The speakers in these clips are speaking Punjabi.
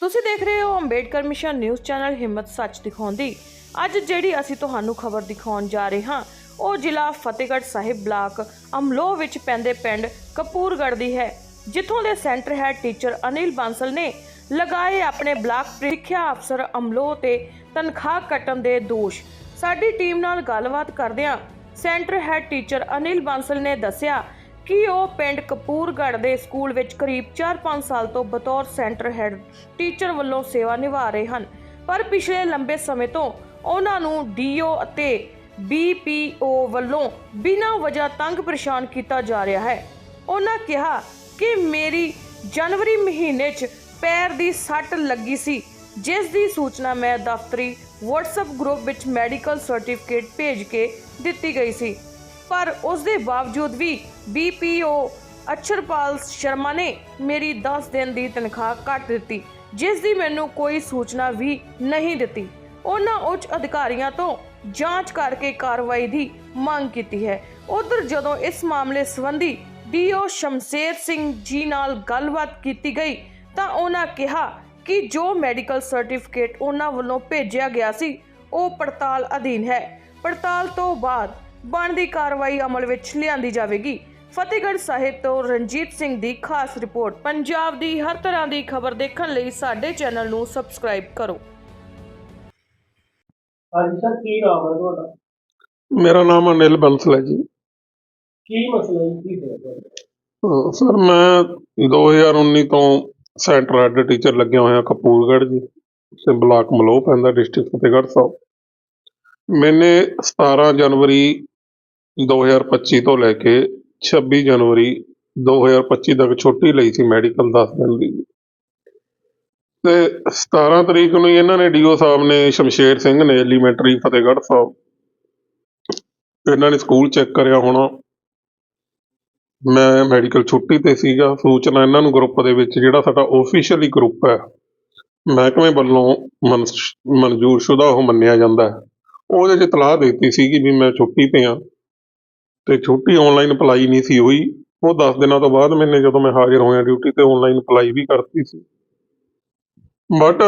ਤੁਸੀਂ ਦੇਖ ਰਹੇ ਹੋ ਅੰਬੇਡਕਰ ਮਿਸ਼ਨ ਨਿਊਜ਼ ਚੈਨਲ ਹਿੰਮਤ ਸੱਚ ਦਿਖਾਉਂਦੀ ਅੱਜ ਜਿਹੜੀ ਅਸੀਂ ਤੁਹਾਨੂੰ ਖਬਰ ਦਿਖਾਉਣ ਜਾ ਰਹੇ ਹਾਂ, ਉਹ ਜ਼ਿਲ੍ਹਾ ਫਤਿਹਗੜ੍ਹ ਸਾਹਿਬ ਬਲਾਕ ਅਮਲੋਹ ਵਿੱਚ ਪੈਂਦੇ ਪਿੰਡ ਕਪੂਰਗੜ੍ਹ ਦੀ ਹੈ, ਜਿੱਥੋਂ ਦੇ centre head teacher Anil Bansal ਨੇ ਲਗਾਏ ਆਪਣੇ ਬਲਾਕ ਪ੍ਰੀਖਿਆ ਅਫਸਰ ਅਮਲੋਹ ਤੇ ਤਨਖਾਹ ਕੱਟਣ ਦੇ ਦੋਸ਼। ਸਾਡੀ ਟੀਮ ਨਾਲ ਗੱਲਬਾਤ ਕਰਦਿਆਂ centre head teacher Anil Bansal ਨੇ ਦੱਸਿਆ ਕਿ ਉਹ ਪਿੰਡ ਕਪੂਰਗੜ੍ਹ ਦੇ ਸਕੂਲ ਵਿੱਚ ਕਰੀਬ 4-5 ਸਾਲ ਤੋਂ ਬਤੌਰ ਸੈਂਟਰ ਹੈੱਡ ਟੀਚਰ ਵੱਲੋਂ ਸੇਵਾ ਨਿਭਾ ਰਹੇ ਹਨ। ਪਰ ਪਿਛਲੇ ਲੰਬੇ ਸਮੇਂ ਤੋਂ ਉਹਨਾਂ ਨੂੰ ਡੀਓ ਅਤੇ ਬੀਪੀਓ ਵੱਲੋਂ ਬਿਨਾਂ ਵਜ੍ਹਾ ਤੰਗ ਪਰੇਸ਼ਾਨ ਕੀਤਾ ਜਾ ਰਿਹਾ ਹੈ। ਉਹਨਾਂ ਕਿਹਾ ਕਿ ਮੇਰੀ ਜਨਵਰੀ ਮਹੀਨੇ 'ਚ ਪੈਰ ਦੀ ਸੱਟ ਲੱਗੀ ਸੀ, ਜਿਸ ਦੀ ਸੂਚਨਾ ਮੈਂ ਦਫ਼ਤਰੀ WhatsApp ਗਰੁੱਪ ਵਿੱਚ ਮੈਡੀਕਲ ਸਰਟੀਫਿਕੇਟ ਭੇਜ ਕੇ ਦਿੱਤੀ ਗਈ ਸੀ। ਪਰ ਉਸ ਦੇ ਬਾਵਜੂਦ ਵੀ ਬੀਪੀਓ ਅਛਰਪਾਲ ਸ਼ਰਮਾ ਨੇ ਮੇਰੀ 10 ਦਿਨ ਦੀ ਤਨਖਾਹ ਕੱਟ ਦਿੱਤੀ, ਜਿਸ ਦੀ ਮੈਨੂੰ ਕੋਈ ਸੂਚਨਾ ਵੀ ਨਹੀਂ ਦਿੱਤੀ। ਉਹਨਾਂ ਉੱਚ ਅਧਿਕਾਰੀਆਂ ਤੋਂ ਜਾਂਚ ਕਰਕੇ ਕਾਰਵਾਈ ਦੀ ਮੰਗ ਕੀਤੀ ਹੈ। ਉਧਰ ਜਦੋਂ ਇਸ ਮਾਮਲੇ ਸੰਬੰਧੀ ਡੀਓ ਸ਼ਮਸ਼ੇਰ ਸਿੰਘ ਜੀ ਨਾਲ ਗੱਲਬਾਤ ਕੀਤੀ ਗਈ, ਤਾਂ ਉਹਨਾਂ ਕਿਹਾ ਕਿ ਜੋ ਮੈਡੀਕਲ ਸਰਟੀਫਿਕੇਟ ਉਹਨਾਂ ਵੱਲੋਂ ਭੇਜਿਆ ਗਿਆ ਸੀ, ਉਹ ਪੜਤਾਲ ਅਧੀਨ ਹੈ। ਪੜਤਾਲ ਤੋਂ ਬਾਅਦ ਬਣਦੀ ਕਾਰਵਾਈ ਅਮਲ ਵਿੱਚ ਲਿਆਂਦੀ ਜਾਵੇਗੀ। ਫਤਿਹਗੜ੍ਹ ਸਾਹਿਬ ਤੋਂ ਰਣਜੀਤ ਸਿੰਘ ਦੀ ਖਾਸ ਰਿਪੋਰਟ। ਪੰਜਾਬ ਦੀ ਹਰ ਤਰ੍ਹਾਂ ਦੀ ਖਬਰ ਦੇਖਣ ਲਈ ਸਾਡੇ ਚੈਨਲ ਨੂੰ ਸਬਸਕ੍ਰਾਈਬ ਕਰੋ। ਹਾਂਜੀ ਸਰ ਕੀ ਨਾਮ ਹੈ ਤੁਹਾਡਾ? ਮੇਰਾ ਨਾਮ ਅਨਿਲ ਬੰਸਲ ਹੈ ਜੀ। ਕੀ ਮਸਲਾ ਹੈ ਕੀ ਤੁਹਾਡਾ ਸਰ ਮੈਂ 2019 ਤੋਂ ਸੈਂਟਰ ਹੈਡ ਟੀਚਰ ਲੱਗਿਆ ਹੋਇਆ ਕਪੂਰਗੜ੍ਹ ਜੀ ਤੇ ਬਲਾਕ ਮਲੋਹ ਪੈਂਦਾ ਡਿਸਟ੍ਰਿਕਟ ਫਤਿਹਗੜ੍ਹ ਸਾਹਿਬ। ਮੈਨੇ 17 ਜਨਵਰੀ 2025 ਤੋਂ ਲੈ ਕੇ 26 ਜਨਵਰੀ 2025 ਤੱਕ ਛੁੱਟੀ ਲਈ ਸੀ ਮੈਡੀਕਲ 10 ਦਿਨ ਦੀ। ਤੇ 17 ਤਰੀਕ ਨੂੰ ਇਹਨਾਂ ਨੇ ਡੀਓ ਸਾਹਿਬ ਨੇ ਸ਼ਮਸ਼ੇਰ ਸਿੰਘ ਨੇ ਐਲੀਮੈਂਟਰੀ ਫਤਿਹਗੜ੍ਹ ਸਾਹਿਬ ਇਹਨਾਂ ਨੇ ਸਕੂਲ ਚੈੱਕ ਕਰਿਆ ਹੋਣਾ। ਮੈਂ ਮੈਡੀਕਲ ਛੁੱਟੀ ਤੇ ਸੀਗਾ, ਸੂਚਨਾ ਇਹਨਾਂ ਨੂੰ ਗਰੁੱਪ ਦੇ ਵਿੱਚ ਜਿਹੜਾ ਸਾਡਾ ਆਫੀਸ਼ੀਅਲੀ ਗਰੁੱਪ ਹੈ, ਮਹਿਕਮੇ ਵੱਲੋਂ ਮਨਜ਼ੂਰ ਸ਼ੁਦਾ ਉਹ ਮੰਨਿਆ ਜਾਂਦਾ ਹੈ। ਉਹਦੇ 'ਚ ਇਤਲਾਹ ਦਿੱਤੀ ਸੀਗੀ ਵੀ ਮੈਂ ਛੁੱਟੀ ਤੇ ਹਾਂ। ਤੇ ਛੁੱਟੀ ਆਨਲਾਈਨ ਅਪਲਾਈ ਨਹੀਂ ਸੀ ਹੋਈ। ਉਹ 10 ਦਿਨਾਂ ਤੋਂ ਬਾਅਦ ਮੈਨੇ ਜਦੋਂ ਮੈਂ ਹਾਜ਼ਰ ਹੋਇਆ ਡਿਊਟੀ ਤੇ ਆਨਲਾਈਨ ਅਪਲਾਈ ਵੀ ਕਰਤੀ ਸੀ। ਬਟ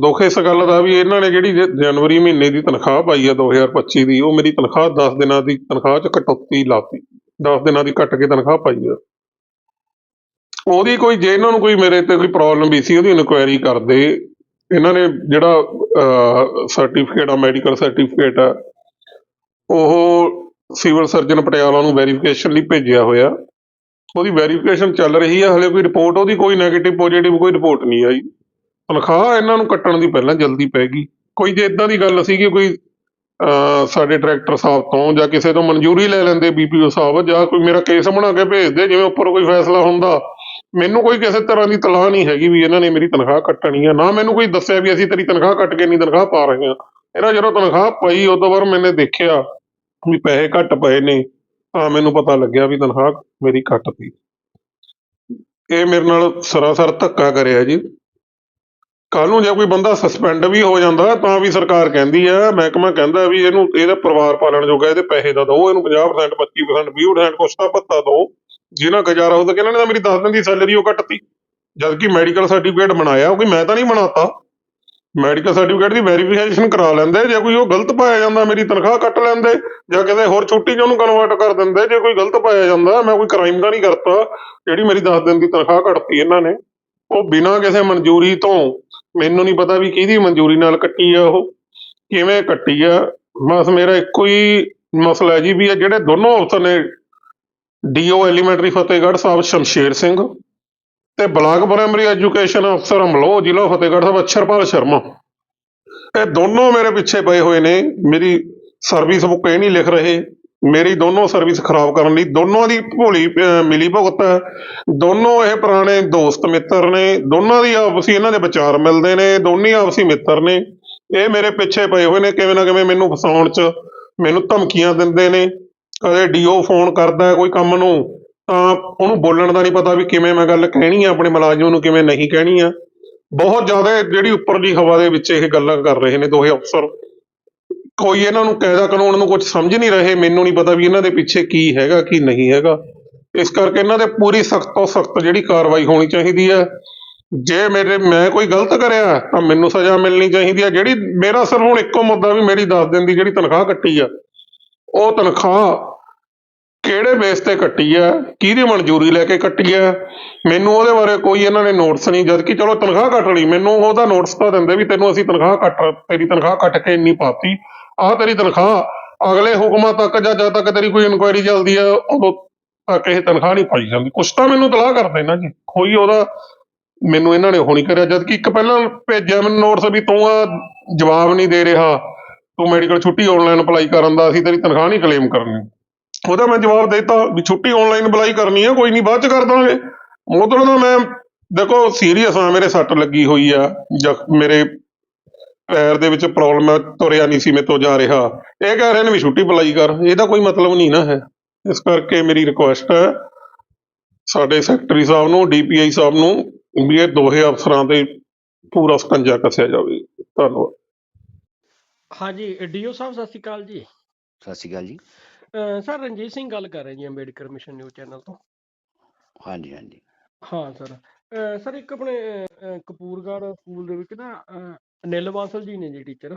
ਦੁੱਖ ਇਸ ਗੱਲ ਦਾ ਵੀ ਇਹਨਾਂ ਨੇ ਜਿਹੜੀ ਜਨਵਰੀ ਮਹੀਨੇ ਦੀ ਤਨਖਾਹ ਪਾਈ ਆ 2025 ਦੀ, ਉਹ ਮੇਰੀ ਤਨਖਾਹ 10 ਦਿਨਾਂ ਦੀ ਤਨਖਾਹ 'ਚ ਕਟੌਤੀ ਲਾਤੀ। 10 ਦਿਨਾਂ ਦੀ ਕੱਟ ਕੇ ਤਨਖਾਹ ਪਾਈ ਆ। ਉਹਦੀ ਕੋਈ, ਜੇ ਇਹਨਾਂ ਨੂੰ ਕੋਈ ਮੇਰੇ ਤੇ ਕੋਈ ਪ੍ਰੋਬਲਮ ਵੀ ਸੀ, ਉਹਦੀ ਇਨਕੁਆਇਰੀ ਕਰਦੇ। ਇਹਨਾਂ ਨੇ ਜਿਹੜਾ ਸਰਟੀਫਿਕੇਟ ਆ ਮੈਡੀਕਲ ਸਰਟੀਫਿਕੇਟ ਆ, ਉਹ ਸਿਵਲ ਸਰਜਨ ਪਟਿਆਲਾ ਨੂੰ ਵੈਰੀਫਿਕੇਸ਼ਨ ਲਈ ਭੇਜਿਆ ਹੋਇਆ। ਉਹਦੀ ਵੈਰੀਫਿਕੇਸ਼ਨ ਚੱਲ ਰਹੀ ਹੈ ਹਲੇ ਕੋਈ ਰਿਪੋਰਟ ਉਹਦੀ ਕੋਈ ਨੈਗੇਟਿਵ ਪੋਜ਼ਿਟਿਵ ਕੋਈ ਰਿਪੋਰਟ ਨਹੀਂ ਆਈ। ਤਨਖਾਹ ਇਹਨਾਂ ਨੂੰ ਕੱਟਣ ਦੀ ਪਹਿਲਾਂ ਜਲਦੀ ਪੈ ਗਈ। ਕੋਈ ਜੇ ਇਦਾਂ ਦੀ ਗੱਲ ਸੀ ਕਿ ਕੋਈ ਸਾਡੇ ਡਾਇਰੈਕਟਰ ਸਾਹਿਬ ਤੋਂ ਜਾਂ ਕਿਸੇ ਤੋਂ ਮਨਜ਼ੂਰੀ ਲੈ ਲੈਂਦੇ ਬੀਪੀਓ ਸਾਹਿਬ, ਜਾਂ ਕੋਈ ਮੇਰਾ ਕੇਸ ਬਣਾ ਕੇ ਭੇਜਦੇ ਜਿਵੇਂ ਉੱਪਰ ਕੋਈ ਫੈਸਲਾ ਹੁੰਦਾ। ਮੈਨੂੰ ਕੋਈ ਕਿਸੇ ਤਰ੍ਹਾਂ ਦੀ ਤਲਾਹ ਨਹੀਂ ਹੈਗੀ ਵੀ ਇਹਨਾਂ ਨੇ ਮੇਰੀ ਤਨਖਾਹ ਕੱਟਣੀ ਹੈ ਨਾ ਮੈਨੂੰ ਕੋਈ ਦੱਸਿਆ ਵੀ ਅਸੀਂ ਤੇਰੀ ਤਨਖਾਹ ਕੱਟ ਕੇ ਨਹੀਂ ਤਨਖਾਹ ਪਾ ਰਹੇ ਹਾਂ ਇਹਨਾਂ ਜਦੋਂ ਤਨਖਾਹ ਪਈ, ਉਦੋਂ ਬਾਅਦ ਮੈਨੇ ਦੇਖਿਆ ਵੀ ਪੈਸੇ ਘੱਟ ਪਏ ਨੇ, ਤਾਂ ਮੈਨੂੰ ਪਤਾ ਲੱਗਿਆ ਵੀ ਤਨਖਾਹ ਮੇਰੀ ਘੱਟ ਤੀ ਇਹ ਮੇਰੇ ਨਾਲ ਸਰਾਸਰ ਧੱਕਾ ਕਰਿਆ ਜੀ। ਕੱਲ ਨੂੰ ਜੇ ਕੋਈ ਬੰਦਾ ਸਸਪੈਂਡ ਵੀ ਹੋ ਜਾਂਦਾ, ਤਾਂ ਵੀ ਸਰਕਾਰ ਕਹਿੰਦੀ ਹੈ ਮਹਿਕਮਾ ਕਹਿੰਦਾ ਵੀ ਇਹਨੂੰ, ਇਹਦਾ ਪਰਿਵਾਰ ਪਾਲਣ ਜੋਗਾ ਇਹਦੇ ਪੈਸੇ ਦਾ ਦਿਓ, ਇਹਨੂੰ 50% 25% 20% ਕੁਛ ਤਾਂ ਭੱਤਾ ਦਿਓ। ਜਿਹਨਾਂ ਗੁਜ਼ਾਰਾ ਹੋ ਸਕੇ ਇਹਨਾਂ ਨੇ ਤਾਂ ਮੇਰੀ 10 ਦਿਨ ਦੀ ਸੈਲਰੀ ਉਹ ਕੱਟਤੀ। ਜਦ ਕਿ ਮੈਡੀਕਲ ਸਰਟੀਫਿਕੇਟ ਬਣਾਇਆ, ਉਹ ਕੋਈ ਮੈਂ ਤਾਂ ਨਹੀਂ ਬਣਾਤਾ। ਮੈਡੀਕਲ ਸਰਟੀਫਿਕੇਟ ਦੀ ਵੈਰੀਫਿਕੇਸ਼ਨ ਕਰਾ ਲੈਂਦੇ, ਜੇ ਕੋਈ ਉਹ ਗਲਤ ਪਾਇਆ ਜਾਂਦਾ, ਮੇਰੀ ਤਨਖਾਹ ਕੱਟ ਲੈਂਦੇ, ਜਾਂ ਕਿਸੇ ਹੋਰ ਛੁੱਟੀ 'ਚ ਉਹਨੂੰ ਕਨਵਰਟ ਕਰ ਦਿੰਦੇ, ਜੇ ਕੋਈ ਗਲਤ ਪਾਇਆ ਜਾਂਦਾ, ਮੈਂ ਕੋਈ ਕ੍ਰਾਈਮ ਤਾਂ ਨਹੀਂ ਕਰਤਾ, ਜਿਹੜੀ ਮੇਰੀ 10 ਦਿਨ ਦੀ ਤਨਖਾਹ ਕੱਟਤੀ ਇਹਨਾਂ ਨੇ, ਉਹ ਬਿਨਾਂ ਕਿਸੇ ਮਨਜ਼ੂਰੀ ਤੋਂ, ਮੈਨੂੰ ਨਹੀਂ ਪਤਾ ਵੀ ਕਿਹਦੀ ਮਨਜ਼ੂਰੀ ਨਾਲ ਕੱਟੀ ਆ ਉਹ, ਕਿਵੇਂ ਕੱਟੀ ਆ, ਬਸ ਮੇਰਾ ਇੱਕੋ ਹੀ ਮਸਲਾ ਜੀ ਵੀ ਇਹ ਜਿਹੜੇ ਦੋਨੋਂ ਅਫਸਰ ਨੇ ਡੀਓ ਐਲੀਮੈਂਟਰੀ ਫਤਿਹਗੜ੍ਹ ਸਾਹਿਬ, ਸ਼ਮਸ਼ੇਰ ਸਿੰਘ ਤੇ ਬਲਾਕ ਪ੍ਰਾਇਮਰੀ ਐਜੂਕੇਸ਼ਨ ਅਫਸਰ ਅਮਲੋਹ ਜ਼ਿਲ੍ਹਾ ਫਤਿਹਗੜ੍ਹ ਸਾਹਿਬ, ਅਛਰਪਾਲ ਸ਼ਰਮਾ। ਇਹ ਦੋਨੋਂ ਮੇਰੇ ਪਿੱਛੇ ਪਏ ਹੋਏ ਨੇ। ਮੇਰੀ ਸਰਵਿਸ ਬੁੱਕ ਇਹ ਨਹੀਂ ਲਿਖ ਰਹੇ। ਮੇਰੀ ਦੋਨੋਂ ਸਰਵਿਸ ਖਰਾਬ ਕਰਨ ਲਈ ਦੋਨੋਂ ਦੀ ਭੋਲੀ ਮਿਲੀ ਭੁਗਤ। ਦੋਨੋਂ ਇਹ ਪੁਰਾਣੇ ਦੋਸਤ ਮਿੱਤਰ ਨੇ। ਦੋਨਾਂ ਦੀ ਆਪਸੀ ਇਹਨਾਂ ਦੇ ਵਿਚਾਰ ਮਿਲਦੇ ਨੇ। ਦੋਨੇ ਆਪਸੀ ਮਿੱਤਰ ਨੇ। ਇਹ ਮੇਰੇ ਪਿੱਛੇ ਪਏ ਹੋਏ ਨੇ। ਕਿਵੇਂ ਨਾ ਕਿਵੇਂ ਮੈਨੂੰ ਫਸਾਉਣ 'ਚ ਮੈਨੂੰ ਧਮਕੀਆਂ ਦਿੰਦੇ ਨੇ। ਕਦੇ ਡੀਓ ਫੋਨ ਕਰਦਾ ਕੋਈ ਕੰਮ ਨੂੰ। ਤਾਂ ਉਹਨੂੰ ਬੋਲਣ ਦਾ ਨਹੀਂ ਪਤਾ ਵੀ ਕਿਵੇਂ ਮੈਂ ਗੱਲ ਕਹਿਣੀ ਆ, ਆਪਣੇ ਮੁਲਾਜ਼ਮ ਨੂੰ ਕਿਵੇਂ ਨਹੀਂ ਕਹਿਣੀ ਆ। ਬਹੁਤ ਜ਼ਿਆਦਾ ਜਿਹੜੀ ਉੱਪਰਲੀ ਹਵਾ ਦੇ ਵਿੱਚ ਇਹ ਗੱਲਾਂ ਕਰ ਰਹੇ ਨੇ ਦੋਹੇ ਅਫਸਰ। ਕੋਈ ਇਹਨਾਂ ਨੂੰ ਕਾਇਦਾ ਕਾਨੂੰਨ ਨੂੰ ਕੁਝ ਸਮਝ ਨਹੀਂ ਰਹੇ, ਮੈਨੂੰ ਨਹੀਂ ਪਤਾ ਵੀ ਇਹਨਾਂ ਦੇ ਪਿੱਛੇ ਕੀ ਹੈਗਾ, ਕੀ ਨਹੀਂ ਹੈਗਾ। ਇਸ ਕਰਕੇ ਇਹਨਾਂ ਦੇ ਪੂਰੀ ਸਖਤ ਤੋਂ ਸਖਤ ਜਿਹੜੀ ਕਾਰਵਾਈ ਹੋਣੀ ਚਾਹੀਦੀ ਹੈ ਜੇ ਮੇਰੇ, ਮੈਂ ਕੋਈ ਗਲਤ ਕਰਿਆ, ਤਾਂ ਮੈਨੂੰ ਸਜ਼ਾ ਮਿਲਣੀ ਚਾਹੀਦੀ ਹੈ ਜਿਹੜੀ ਮੇਰਾ ਸਿਰ ਹੁਣ ਇੱਕੋ ਮੁੱਦਾ ਵੀ ਮੇਰੀ 10 ਦਿਨ ਦੀ ਜਿਹੜੀ ਤਨਖਾਹ ਕੱਟੀ ਆ, ਉਹ ਤਨਖਾਹ ਕਿਹੜੇ ਬੇਸ ਤੇ ਕੱਟੀ ਆ? ਕਿਹਦੀ ਮਨਜ਼ੂਰੀ ਲੈ ਕੇ ਕੱਟੀ ਆ? ਮੈਨੂੰ ਉਹਦੇ ਬਾਰੇ ਕੋਈ ਇਹਨਾਂ ਨੇ ਨੋਟਿਸ ਨਹੀਂ ਜਦ ਕਿ ਚਲੋ ਤਨਖਾਹ ਕੱਟ ਲਈ। ਮੈਨੂੰ ਉਹਦਾ ਨੋਟਿਸ ਤਾਂ ਦਿੰਦੇ ਵੀ ਤੈਨੂੰ ਅਸੀਂ ਤਨਖਾਹ ਕੱਟ, ਤੇਰੀ ਤਨਖਾਹ ਕੱਟ ਕੇ ਇੰਨੀ ਪਾਤੀ। ਆਹ ਤੇਰੀ ਤਨਖਾਹ, ਅਗਲੇ ਹੁਕਮਾਂ ਤੱਕ ਜਾਂ ਜਦ ਤੱਕ ਤੇਰੀ ਕੋਈ ਇਨਕੁਆਇਰੀ ਚੱਲਦੀ ਆ, ਉਦੋਂ ਤੱਕ ਇਹ ਤਨਖਾਹ ਨਹੀਂ ਪਾਈ ਜਾਂਦੀ। ਕੁਛ ਤਾਂ ਮੈਨੂੰ ਤਲਾਹ ਕਰਦੇ ਨਾ ਜੀ। ਕੋਈ ਉਹਦਾ ਮੈਨੂੰ ਇਹਨਾਂ ਨੇ ਉਹ ਨਹੀਂ ਕਰਿਆ। ਜਦ ਕਿ ਇੱਕ ਪਹਿਲਾਂ ਭੇਜਿਆ ਮੈਨੂੰ ਨੋਟਿਸ ਵੀ ਤੂੰ ਆ, ਜਵਾਬ ਨਹੀਂ ਦੇ ਰਿਹਾ। ਤੂੰ ਮੈਡੀਕਲ ਛੁੱਟੀ ਆਨਲਾਈਨ ਅਪਲਾਈ ਕਰਨ ਦਾ, ਅਸੀਂ ਤੇਰੀ ਤਨਖਾਹ ਨਹੀਂ ਕਲੇਮ ਕਰਨੀ। ਉਹਦਾ ਮੈਂ ਜਵਾਬ ਦੇਤਾ ਵੀ ਛੁੱਟੀ ਆਨਲਾਈਨ ਅਪਲਾਈ ਕਰਨੀ ਆ ਕੋਈ ਨਹੀਂ ਬਾਅਦ ਚ ਕਰ ਦਾਂਗੇ। ਉਦੋਂ ਤਾਂ ਮੈਂ ਦੇਖੋ ਸੀਰੀਅਸ ਆ ਮੇਰੇ ਸੱਟ ਲੱਗੀ ਹੋਈ ਆ ਜਾਂ ਮੇਰੇ ਪੈਰ ਦੇ ਵਿੱਚ ਪ੍ਰੋਬਲਮ ਹੈ ਤੁਰਿਆ ਨਹੀਂ ਸੀ ਮੇਰੇ ਤੋਂ ਜਾ ਰਿਹਾ। ਇਹ ਕਹਿ ਰਹੇ ਨੇ ਵੀ ਛੁੱਟੀ ਅਪਲਾਈ ਕਰ ਇਹਦਾ ਕੋਈ ਮਤਲਬ ਨਹੀਂ ਨਾ ਹੈ। ਇਸ ਕਰਕੇ ਮੇਰੀ ਰਿਕੁਐਸਟ ਹੈ ਸਾਡੇ ਸੈਕਟਰੀ ਸਾਹਿਬ ਨੂੰ ਡੀਪੀਆਈ ਸਾਹਿਬ ਨੂੰ ਵੀ ਇਹ ਦੋਹੇ ਅਫਸਰਾਂ ਤੇ ਪੂਰਾ ਸਕੰਜਾ ਕੱਸਿਆ ਜਾਵੇ। ਧੰਨਵਾਦ। ਹਾਂਜੀ ਡੀਓ ਸਾਹਿਬ ਸਤਿ ਸ਼੍ਰੀ ਅਕਾਲ ਜੀ। ਸਤਿ ਸ਼੍ਰੀ ਅਕਾਲ ਜੀ। ਸਰ ਰਣਜੀਤ ਸਿੰਘ ਗੱਲ ਕਰ ਰਹੇ ਜੀ ਅੰਬੇਡਕਰ ਮਿਸ਼ਨ ਨਿਊਜ਼ ਚੈਨਲ ਤੋਂ। ਹਾਂਜੀ ਹਾਂਜੀ। ਹਾਂ ਸਰ ਸਰ ਇੱਕ ਆਪਣੇ ਅਹ, ਕਪੂਰਗੜ੍ਹ ਸਕੂਲ ਦੇ ਵਿੱਚ ਨਾ ਅਹ, ਅਨਿਲ ਬਾਂਸਲ ਜੀ ਨੇ ਜੀ ਟੀਚਰ।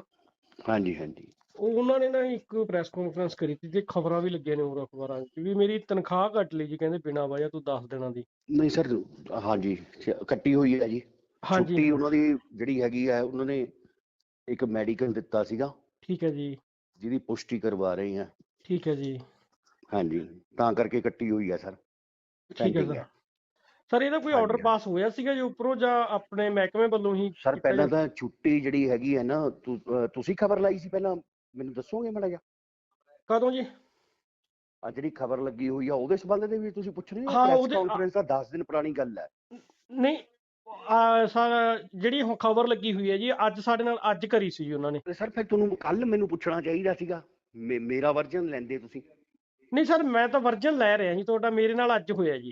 ਹਾਂਜੀ ਹਾਂਜੀ। ਉਹ ਉਹਨਾਂ ਨੇ ਨਾ ਇੱਕ ਪ੍ਰੈਸ ਕਾਨਫਰੰਸ ਕਰੀ ਸੀ ਤੇ ਖਬਰਾਂ ਵੀ ਲੱਗੀਆਂ ਨੇ ਹੋਰ ਅਖਬਾਰਾਂ 'ਚ ਵੀ ਮੇਰੀ ਤਨਖਾਹ ਕੱਟ ਲਈ ਜੀ ਕਹਿੰਦੇ ਬਿਨਾਂ ਵਜ੍ਹਾ ਤੋਂ 10 ਦਿਨਾਂ ਦੀ। ਨਹੀਂ ਸਰ ਹਾਂਜੀ ਸ਼- ਕੱਟੀ ਹੋਈ ਹੈ ਜੀ। ਹਾਂਜੀ ਛੁੱਟੀ ਉਹਨਾਂ ਦੀ ਜਿਹੜੀ ਹੈਗੀ ਹੈ ਉਹਨਾਂ ਨੇ ਇੱਕ ਮੈਡੀਕਲ ਦਿੱਤਾ ਸੀਗਾ। ਠੀਕ ਹੈ ਜੀ। ਜਿਹਦੀ ਪੁਸ਼ਟੀ ਕਰਵਾ ਰਹੇ ਆ ਠੀਕ ਹੈ ਜੀ। ਹਾਂਜੀ ਤਾਂ ਕਰਕੇ ਕੱਟੀ ਹੋਈ ਹੈ ਸਰ। ਠੀਕ ਹੈ ਸਰ। ਸਰ ਇਹਦਾ ਕੋਈ ਆਰਡਰ। ਪਾਸ ਹੋਇਆ ਸੀਗਾ ਜੀ ਉੱਪਰੋਂ ਜਾਂ ਆਪਣੇ ਮਹਿਕਮੇ ਵੱਲੋਂ ਹੀ ਸਰ ਪਹਿਲਾਂ ਤਾਂ ਛੁੱਟੀ ਜਿਹੜੀ ਹੈਗੀ ਹੈ ਨਾ ਤੁਸੀਂ ਖਬਰ ਲਾਈ ਸੀ ਪਹਿਲਾਂ? ਮੈਨੂੰ ਦੱਸੋਗੇ ਮਾੜਾ ਜਿਹਾ? ਕਦੋਂ ਜੀ? ਆ ਜਿਹੜੀ ਖਬਰ ਲੱਗੀ ਹੋਈ ਆ ਉਹਦੇ ਸੰਬੰਧ ਦੇ ਵਿੱਚ ਤੁਸੀਂ ਪੁੱਛ ਰਹੇ ਹੋ? ਹਾਂ, ਪ੍ਰੈਸ ਕਾਨਫਰੰਸ ਤਾਂ 10 ਦਿਨ ਪੁਰਾਣੀ ਗੱਲ ਹੈ। ਨਹੀਂ ਆ ਸਰ ਜਿਹੜੀ ਖਬਰ ਲੱਗੀ ਹੋਈ ਹੈ ਜੀ ਅੱਜ ਸਾਡੇ ਨਾਲ ਅੱਜ ਕਰੀ ਸੀ ਉਹਨਾਂ ਨੇ। ਸਰ ਫਿਰ ਤੁਹਾਨੂੰ ਕੱਲ ਮੈਨੂੰ ਪੁੱਛਣਾ ਚਾਹੀਦਾ ਸੀਗਾ। ਮੇ- ਮੇਰਾ ਵਰਜਨ ਲੈਂਦੇ ਤੁਸੀਂ? ਨਹੀਂ ਸਰ ਮੈਂ ਤਾਂ ਵਰਜਨ ਲੈ ਰਿਹਾ ਜੀ ਤੁਹਾਡਾ ਮੇਰੇ ਨਾਲ ਅੱਜ ਹੋਇਆ ਜੀ।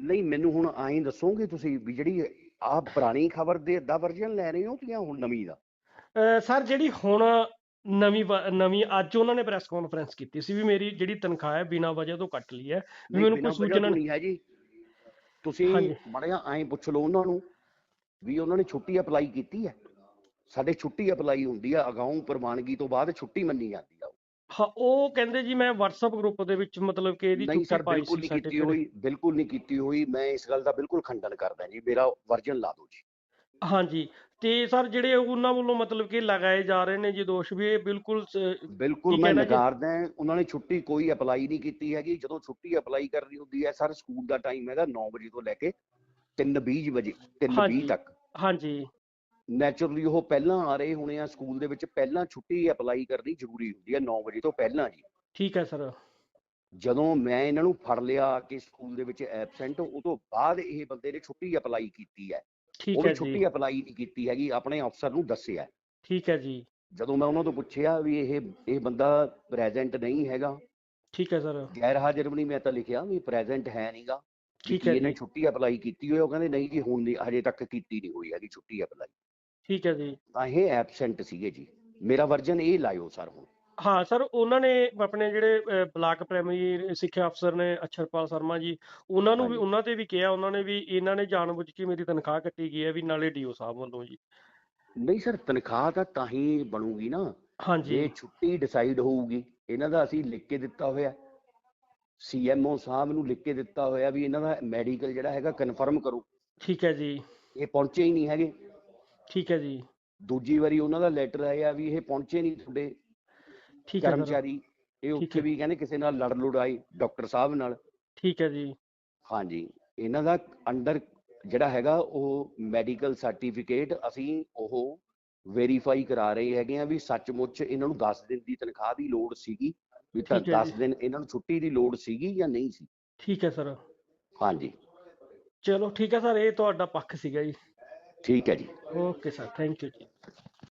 ਨਹੀਂ ਮੈਨੂੰ ਹੁਣ ਐਂ ਦੱਸੋਗੇ ਤੁਸੀਂ ਵੀ ਜਿਹੜੀ ਆ ਪੁਰਾਣੀ ਖਬਰ ਦੇ ਦਾ ਵਰਜਨ ਲੈ ਰਹੇ ਹੋ ਜਾਂ ਹੁਣ ਨਵੀਂ ਦਾ? ਅਹ ਸਰ ਜਿਹੜੀ ਹੁਣ ਨਵੀਂ ਵ- ਨਵੀਂ ਅੱਜ ਉਹਨਾਂ ਨੇ ਪ੍ਰੈਸ ਕਾਨਫਰੰਸ ਕੀਤੀ ਸੀ ਵੀ ਮੇਰੀ ਜਿਹੜੀ ਤਨਖਾਹ ਹੈ ਬਿਨਾਂ ਵਜ੍ਹਾ ਤੋਂ ਕੱਟ ਲਈ ਹੈ। ਵੀ ਨਹੀਂ, ਮੈਨੂੰ ਬਿਨਾਂ ਕੋਈ ਵਜ੍ਹਾ ਸੂਚਨਾ ਤੋਂ ਨਹੀਂ ਹੈ ਜੀ। ਤੁਸੀਂ ਹਾਂਜੀ। ਮੜਿਆ ਐਂ ਪੁੱਛ ਲਓ ਉਹਨਾਂ ਨੂੰ ਵੀ ਉਹਨਾਂ ਨੇ ਛੁੱਟੀ ਅਪਲਾਈ ਕੀਤੀ ਹੈ? ਸਾਡੇ ਛੁੱਟੀ ਅਪਲਾਈ ਹੁੰਦੀ ਆ ਅਗਾਊਂ ਪ੍ਰਵਾਨਗੀ ਤੋਂ ਬਾਅਦ ਛੁੱਟੀ ਮੰਨੀ ਜਾਂਦੀ ਆ ਹਾਂ ਉਹ ਕਹਿੰਦੇ ਜੀ ਮੈਂ WhatsApp ਗਰੁੱਪ ਦੇ ਵਿੱਚ ਮਤਲਬ ਕਿ ਇਹਦੀ ਨਹੀਂ ਸਰ ਪਾਈ ਬਿਲਕੁਲ ਨਹੀਂ ਕੀਤੀ। ਹੋਈ ਬਿਲਕੁਲ ਨਹੀਂ ਕੀਤੀ ਹੋਈ ਮੈਂ ਇਸ ਗੱਲ ਦਾ ਬਿਲਕੁਲ ਖੰਡਨ ਕਰਦਾ ਜੀ ਮੇਰਾ ਵਰਜਨ ਲਾ ਦਿਓ ਜੀ ਹਾਂਜੀ ਤੇ ਸਰ ਜਿਹੜੇ ਉਹਨਾਂ ਵੱਲੋਂ ਮਤਲਬ ਕਿ ਲਗਾਏ ਜਾ ਰਹੇ ਨੇ ਜੀ ਦੋਸ਼ ਵੀ ਇਹ ਬਿਲਕੁਲ ਬਿਲਕੁਲ ਮੈਂ? ਨਕਾਰਦਾ ਉਹਨਾਂ ਨੇ ਛੁੱਟੀ ਕੋਈ ਅਪਲਾਈ ਨਹੀਂ ਕੀਤੀ ਹੈਗੀ ਜਦੋਂ ਛੁੱਟੀ ਅਪਲਾਈ ਕਰਨੀ ਹੁੰਦੀ ਹੈ ਸਰ ਸਕੂਲ ਦਾ ਟਾਈਮ ਹੈਗਾ 9 ਵਜੇ ਤੋਂ ਲੈ ਕੇ 3:20 ਵਜੇ 3:20 ਹਾਂਜੀ। ਤੱਕ ਹਾਂਜੀ ਨੈਚੁਰਲੀ ਉਹ ਪਹਿਲਾਂ ਆ ਰਹੇ ਹੋਣੇ ਆ ਸਕੂਲ ਦੇ ਵਿੱਚ ਪਹਿਲਾਂ ਛੁੱਟੀ ਅਪਲਾਈ ਕਰਨੀ ਜ਼ਰੂਰੀ ਹੁੰਦੀ ਹੈ 9 ਵਜੇ ਤੋਂ ਪਹਿਲਾਂ ਜੀ। ਠੀਕ ਹੈ ਸਰ। ਜਦੋਂ ਮੈਂ ਇਹਨਾਂ ਨੂੰ ਫੜ ਲਿਆ ਕਿ ਸਕੂਲ ਦੇ ਵਿੱਚ ਐਬਸੈਂਟ ਉਹ ਤੋਂ ਬਾਅਦ ਇਹ ਬੰਦੇ ਨੇ ਛੁੱਟੀ ਅਪਲਾਈ ਕੀਤੀ ਹੈ। ਠੀਕ ਉਹ ਹੈ ਜੀ। ਛੁੱਟੀ ਅਪਲਾਈ ਨਹੀਂ ਕੀਤੀ ਹੈਗੀ ਆਪਣੇ ਅਫਸਰ ਨੂੰ ਦੱਸਿਆ। ਠੀਕ ਹੈ ਜੀ। ਜਦੋਂ ਮੈਂ ਉਹਨਾਂ ਤੋਂ ਪੁੱਛਿਆ ਵੀ ਇਹ ਇਹ ਬੰਦਾ ਪ੍ਰੈਜ਼ੈਂਟ ਨਹੀਂ ਹੈਗਾ। ਠੀਕ ਹੈ ਸਰ। ਗੈਰ ਹਾਜ਼ਰ ਵੀ ਨਹੀਂ ਮੈਂ ਤਾਂ ਲਿਖਿਆ ਵੀ ਪ੍ਰੈਜ਼ੈਂਟ ਹੈ ਨਹੀਂਗਾ ਠੀਕ ਹੈ ਇਹਨੇ ਜੀ। ਛੁੱਟੀ ਅਪਲਾਈ ਕੀਤੀ ਹੋਈ? ਉਹ ਕਹਿੰਦੇ ਨਹੀਂ ਜੀ ਹੁਣ ਨਹੀਂ ਹਜੇ ਤੱਕ ਕੀਤੀ ਨਹੀਂ ਹੋਈ ਹੈਗੀ ਛੁੱਟੀ ਅਪਲਾਈ। ਠੀਕ ਹੈ ਜੀ। ਤਾਂ ਇਹ ਐਬਸੈਂਟ ਸੀਗੇ ਜੀ। ਮੇਰਾ ਵਰਜਨ ਇਹ ਲਾਇਓ ਸਰ ਹੁਣ। ਹਾਂ ਸਰ ਉਹਨਾਂ ਨੇ ਆਪਣੇ ਜਿਹੜੇ ਅਹ, ਬਲਾਕ ਪ੍ਰਾਇਮਰੀ ਸਿੱਖਿਆ ਅਫਸਰ ਨੇ ਅਛਰਪਾਲ ਸ਼ਰਮਾ ਜੀ ਉਹਨਾਂ ਨੂੰ ਵੀ ਹਾਂਜੀ। ਉਹਨਾਂ ਤੇ ਵੀ ਕਿਹਾ ਉਹਨਾਂ ਨੇ ਵੀ ਇਹਨਾਂ ਨੇ ਜਾਣਬੁੱਝ ਕੇ ਮੇਰੀ ਤਨਖਾਹ ਕੱਟੀ ਗਈ ਹੈ ਵੀ ਨਾਲੇ ਡੀਓ ਸਾਹਿਬ ਵੱਲੋਂ ਜੀ। ਨਹੀਂ ਸਰ ਤਨਖਾਹ ਤਾਂ ਤਾਂ ਹੀ ਬਣੂਗੀ ਨਾ। ਹਾਂਜੀ। ਜੇ ਛੁੱਟੀ ਡਿਸਾਈਡ ਹੋਊਗੀ ਇਹਨਾਂ ਦਾ ਅਸੀਂ ਲਿਖ ਕੇ ਦਿੱਤਾ ਹੋਇਆ। ਸੀਐਮਓ ਸਾਹਿਬ ਨੂੰ ਲਿਖ ਕੇ ਦਿੱਤਾ ਹੋਇਆ ਵੀ ਇਹਨਾਂ ਦਾ ਮੈਡੀਕਲ ਜਿਹੜਾ ਹੈਗਾ ਕਨਫਰਮ ਕਰੋ। ਠੀਕ ਹੈ ਜੀ। ਇਹ ਪਹੁੰਚੇ ਹੀ ਨਹੀਂ ਹੈਗੇ। ਠੀਕ ਹੈ ਜੀ। ਦੂਜੀ ਵਾਰੀ ਉਹਨਾਂ ਦਾ ਲੈਟਰ ਆਇਆ ਵੀ ਇਹ ਪਹੁੰਚੇ ਨਹੀਂ ਤੁਹਾਡੇ ਠੀਕ ਹੈ ਸਰ। ਕਰਮਚਾਰੀ। ਇਹ ਠੀਕ ਉੱਥੇ ਹੈ। ਵੀ ਕਹਿੰਦੇ ਕਿਸੇ ਨਾਲ ਲੜ ਲੁੜਾਈ ਡਾਕਟਰ ਸਾਹਿਬ ਨਾਲ। ਠੀਕ ਹੈ ਜੀ। ਹਾਂਜੀ ਇਹਨਾਂ ਦਾ ਅੰਡਰ ਜਿਹੜਾ ਹੈਗਾ ਉਹ ਮੈਡੀਕਲ ਸਰਟੀਫਿਕੇਟ ਅਸੀਂ ਉਹ ਵੈਰੀਫਾਈ ਕਰਾ ਰਹੇ ਹੈਗੇ ਆ ਵੀ ਸੱਚਮੁੱਚ ਇਹਨਾਂ ਨੂੰ 10 ਦਿਨ ਦੀ ਤਨਖਾਹ ਦੀ ਲੋੜ ਸੀਗੀ ਵੀ ਤਾਂ ਠੀਕ ਹੈ 10 ਜੀ। ਦਿਨ ਇਹਨਾਂ ਨੂੰ ਛੁੱਟੀ ਦੀ ਲੋੜ ਸੀਗੀ ਜਾਂ ਨਹੀਂ ਸੀ। ਠੀਕ ਹੈ ਸਰ। ਹਾਂਜੀ। ਚਲੋ ਠੀਕ ਹੈ ਸਰ ਇਹ ਤੁਹਾਡਾ ਪੱਖ ਸੀਗਾ ਜੀ। ਠੀਕ ਹੈ ਜੀ। ਓਕੇ ਸਰ ਥੈਂਕ ਯੂ ਜੀ।